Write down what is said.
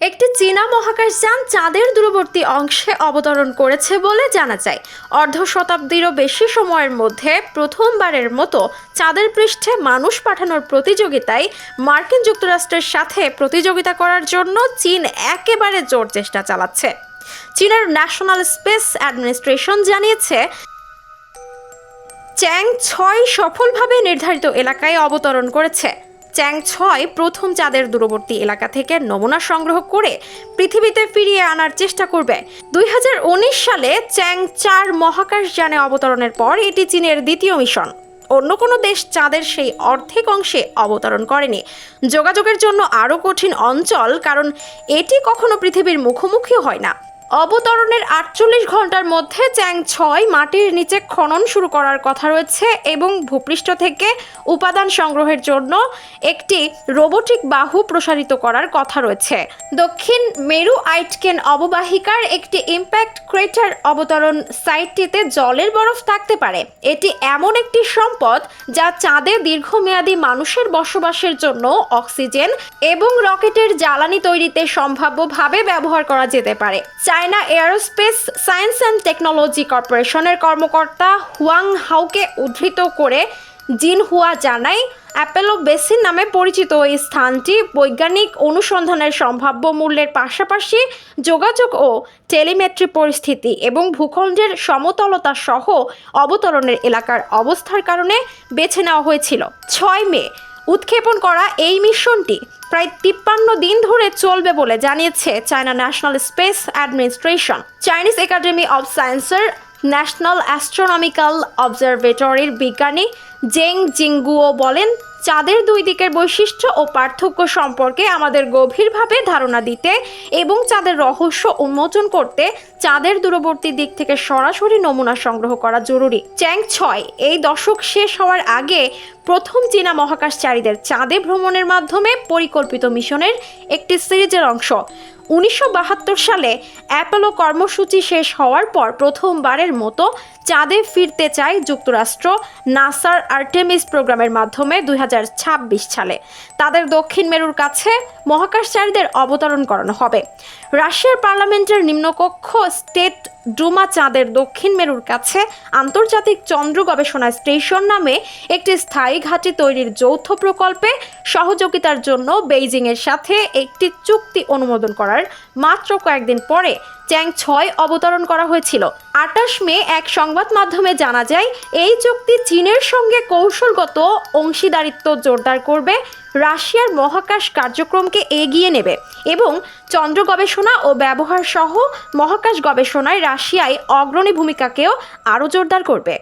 একটি চীনা মহাকাশযান চাঁদের দূরবর্তী অংশে অবতরণ করেছে বলে জানা যায়। অর্ধ শতাব্দীরও বেশি সময়ের মধ্যে প্রথমবারের মতো চাঁদের পৃষ্ঠে মানুষ পাঠানোর প্রতিযোগিতায় মার্কিন যুক্তরাষ্ট্রের সাথে প্রতিযোগিতা করার জন্য চীন একেবারে জোর চেষ্টা চালাচ্ছে। চীনের ন্যাশনাল স্পেস অ্যাডমিনিস্ট্রেশন জানিয়েছে, চ্যাং ছয় সফলভাবে নির্ধারিত এলাকায় অবতরণ করেছে। চ্যাং ছয় প্রথম চাঁদের দূরবর্তী এলাকা থেকে নমুনা সংগ্রহ করে পৃথিবীতে ফিরিয়ে আনার চেষ্টা করবে। দুই হাজার উনিশ সালে চ্যাং চার মহাকাশযানে অবতরণের পর এটি চীনের দ্বিতীয় মিশন। অন্য কোনো দেশ চাঁদের সেই অর্ধেক অংশে অবতরণ করেনি। যোগাযোগের জন্য আরও কঠিন অঞ্চল, কারণ এটি কখনো পৃথিবীর মুখোমুখি হয় না। অবতরণের আটচল্লিশ ঘণ্টার মধ্যে চ্যাং ছয় মাটির নিচে খনন শুরু করার কথা রয়েছে এবং ভূপৃষ্ঠ থেকে উপাদান সংগ্রহের জন্য একটি রোবোটিক বাহু প্রসারিত করার কথা রয়েছে। দক্ষিণ মেরু আইটকেন অববাহিকার একটি ইম্প্যাক্ট ক্রেটার অবতরণ সাইটটিতে জলের বরফ থাকতে পারে। এটি এমন একটি সম্পদ যা চাঁদে দীর্ঘমেয়াদী মানুষের বসবাসের জন্য অক্সিজেন এবং রকেটের জ্বালানি তৈরিতে সম্ভাব্যভাবে ব্যবহার করা যেতে পারে। China aerospace science and technology কর্পোরেশনের কর্মকর্তা হুয়াং হাউকে উদ্ধৃত করে জিন হুয়া জানায়, অ্যাপেলো বেসিন নামে পরিচিত এই স্থানটি বৈজ্ঞানিক অনুসন্ধানের সম্ভাব্য মূল্যের পাশাপাশি যোগাযোগ ও টেলিমেট্রি পরিস্থিতি এবং ভূখণ্ডের সমতলতা সহ অবতরণের এলাকার অবস্থার কারণে বেছে নেওয়া হয়েছিল। ছয় মে উৎক্ষেপণ করা এই মিশনটি প্রায় তিপ্পান্ন দিন ধরে চলবে বলে জানিয়েছে China National Space Administration. Chinese academy of সায়েন্সের ন্যাশনাল অ্যাস্ট্রোনমিক্যাল অবজারভেটরির বিজ্ঞানী জেং জিঙ্গুও বলেন, চাঁদের দুই দিকের বৈশিষ্ট্য ও পার্থক্য সম্পর্কে আমাদের গভীরভাবে ধারণা দিতে এবং চাঁদের রহস্য উন্মোচন করতে চাঁদের দূরবর্তী দিক থেকে সরাসরি নমুনা সংগ্রহ করা জরুরি। চ্যাং ছয়, এই দশক শেষ হওয়ার আগে প্রথম চীনা মহাকাশচারীদের চাঁদে ভ্রমণের মাধ্যমে পরিকল্পিত মিশনের একটি সিরিজের অংশ। উনিশশো বাহাত্তর সালে অ্যাপোলো কর্মসূচি শেষ হওয়ার পর প্রথমবারের মতো চাঁদে ফিরতে চায় যুক্তরাষ্ট্র নাসার আর্টেমিস প্রোগ্রামের মাধ্যমে দুই সালে। তাদের দক্ষিণ মেরুর কাছে মহাকাশচারীদের অবতরণ করানো হবে। রাশিয়ার পার্লামেন্টের নিম্নকক্ষ স্টেট ডুমা চাঁদের দক্ষিণ মেরুর কাছে আন্তর্জাতিক চন্দ্র গবেষণা স্টেশন নামে একটি স্থায়ী ঘাঁটি তৈরির যৌথ প্রকল্পে সহযোগিতার জন্য বেইজিংয়ের সাথে একটি চুক্তি অনুমোদন করার মাত্র কয়েকদিন পরে চ্যাং ছয় অবতরণ করা হয়েছিল। আটাশ মে এক সংবাদ মাধ্যমে জানা যায়, এই চুক্তি চীনের সঙ্গে কৌশলগত অংশীদারিত্ব জোরদার করবে, রাশিয়ার মহাকাশ কার্যক্রমকে এগিয়ে নেবে এবং চন্দ্র গবেষণা ও ব্যবহার সহ মহাকাশ গবেষণায় রাশিয়ায় অগ্রণী ভূমিকাকেও আরও জোরদার করবে।